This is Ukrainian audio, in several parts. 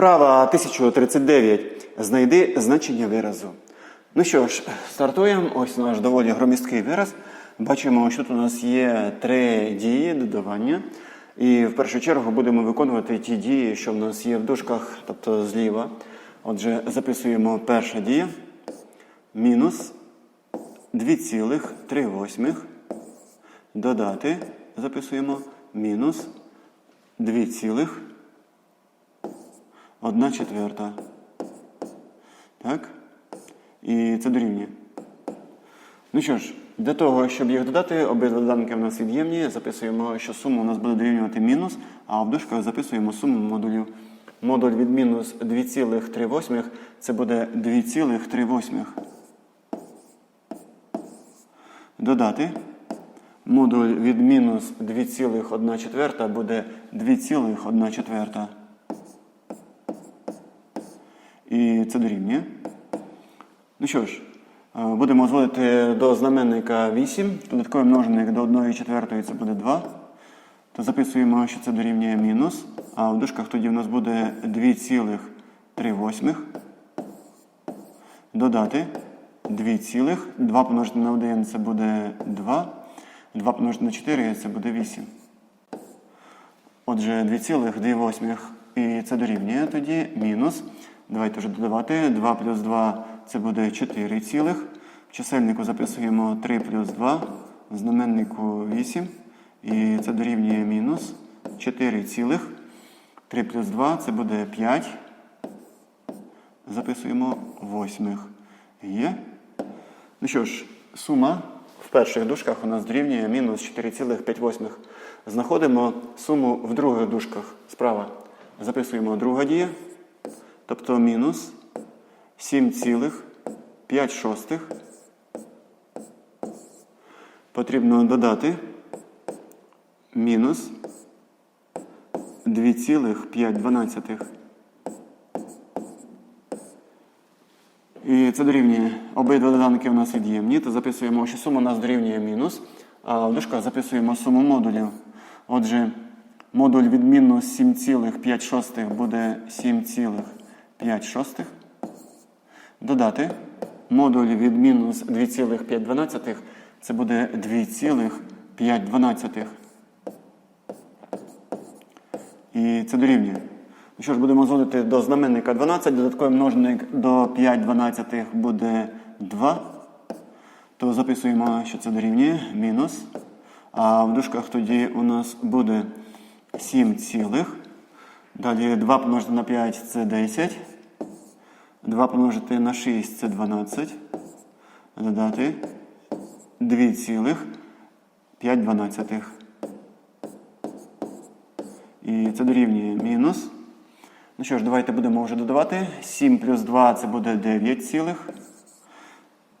Вправа 1039. Знайди значення виразу. Ну що ж, стартуємо. Ось наш доволі громісткий вираз. Бачимо, що тут у нас є три дії додавання. І в першу чергу будемо виконувати ті дії, що в нас є в дужках, тобто зліва. Отже, записуємо перша дія. Мінус 2,3 додати. Записуємо мінус 2,1 четверта. Так? І це дорівнює. Ну що ж, для того, щоб їх додати, обидва доданки в нас від'ємні. Записуємо, що сума у нас буде дорівнювати мінус, а дужках записуємо суму модулів. Модуль від мінус 2,3 це буде 2,3. Додати. Модуль від мінус 2,1 четверта буде 2,1 четверта. І це дорівнює. Ну що ж, е, будемо зводити до знаменника 8. Додатковий множник до 1 четвертої це буде 2. То записуємо, що це дорівнює мінус. А в дужках тоді в нас буде 2,3. Додати 2, цілих. 2 помножити на 1 це буде 2. 2 помножити на 4 це буде 8. Отже, 2,2 і це дорівнює тоді мінус. Давайте вже додавати. 2 плюс 2 це буде 4 цілих. В чисельнику записуємо 3 плюс 2, в знаменнику 8. І це дорівнює мінус 4 цілих. 3 плюс 2 це буде 5. Записуємо восьмих. Є. Ну що ж, сума в перших дужках у нас дорівнює мінус 4,5. Знаходимо суму в других дужках справа. Записуємо друга дія. Тобто мінус 7,5 шостих потрібно додати мінус 2,5. І це дорівнює обидва доданки у нас від'ємні, то записуємо, що сума у нас дорівнює мінус. А в дужках записуємо суму модулів. Отже, модуль від мінус 7,5 буде 7, 5 шостих. Додати модуль від мінус 2,512, це буде 2,5. І це дорівнює. Ну що ж, будемо зводити до знаменника 12, додатковий множник до 512 буде 2. То записуємо, що це дорівнює мінус. А в дужках тоді у нас буде 7 цілих. Далі 2 помножити на 5 це 10. 2 помножити на 6 це 12. Додати 2 цілих 5 дванадцятих. І це дорівнює мінус. Ну що ж, давайте будемо вже додавати. 7 плюс 2 це буде 9 цілих.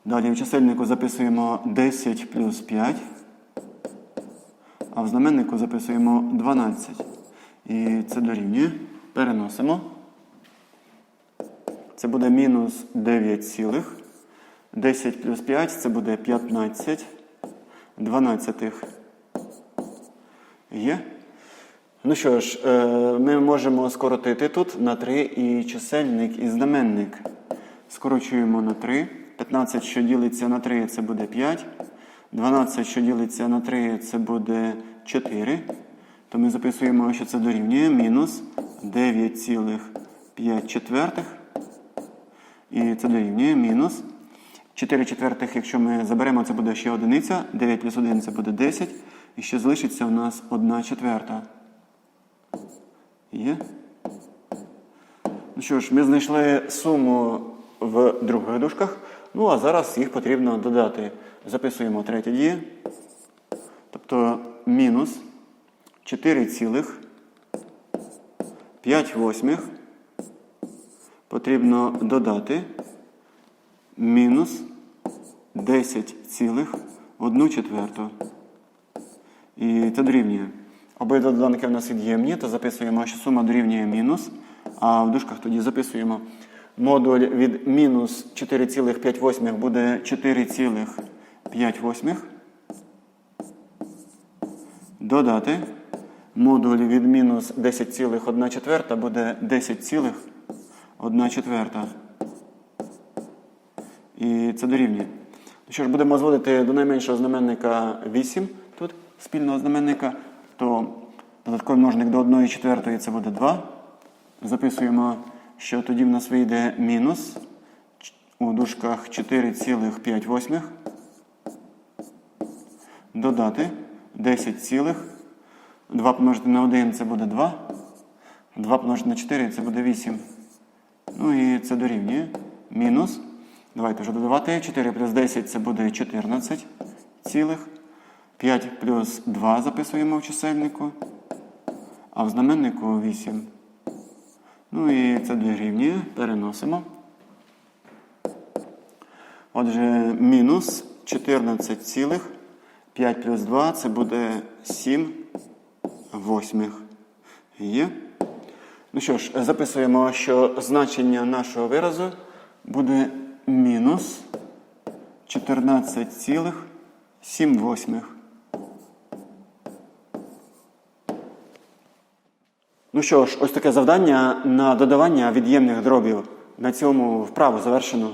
Далі в чисельнику записуємо 10 плюс 5. А в знаменнику записуємо 12. І це дорівнює. Переносимо. Це буде мінус 9 цілих. 10 плюс 5 це буде 15. 12 є. Ну що ж, е, ми можемо скоротити тут на 3 і чисельник, і знаменник. Скорочуємо на 3. 15, що ділиться на 3, це буде 5. 12, що ділиться на 3, це буде 4. То ми записуємо, що це дорівнює мінус 9,5 четвертих. І це дорівнює мінус 4 четвертих, якщо ми заберемо, це буде ще одиниця. 9 плюс 1 це буде 10. І ще залишиться у нас 1 четверта. Є. Ну що ж, ми знайшли суму в других дужках. Ну, а зараз їх потрібно додати. Записуємо третє діє. Тобто мінус 4 цілих 5 восьмих потрібно додати мінус 10 цілих 1 четверту. І це дорівнює. Обидва доданки в нас від'ємні, то записуємо, що сума дорівнює мінус. А в дужках тоді записуємо модуль від мінус 4,5 буде 4,5. Додати модуль від мінус 10,1 четверта буде 10,1 четверта. І це дорівнює. Ну що ж, будемо зводити до найменшого знаменника 8 тут, спільного знаменника, то додатковий множник до 1 четвертої це буде 2. Записуємо, що тоді в нас вийде мінус у дужках 4,5. Додати 10 цілих. 2 помножити на 1 це буде 2. 2 помножити на 4 це буде 8. Ну і це дорівнює. Мінус. Давайте вже додавати. 4 плюс 10 це буде 14 цілих. 5 плюс 2 записуємо в чисельнику. А в знаменнику 8. Ну і це дорівнює. Переносимо. Отже, мінус 14 цілих. 5 плюс 2 це буде 7 восьмих. Є. Ну що ж, записуємо, що значення нашого виразу буде мінус 14,7 восьмих. Ну що ж, ось таке завдання на додавання від'ємних дробів. На цьому вправу завершено.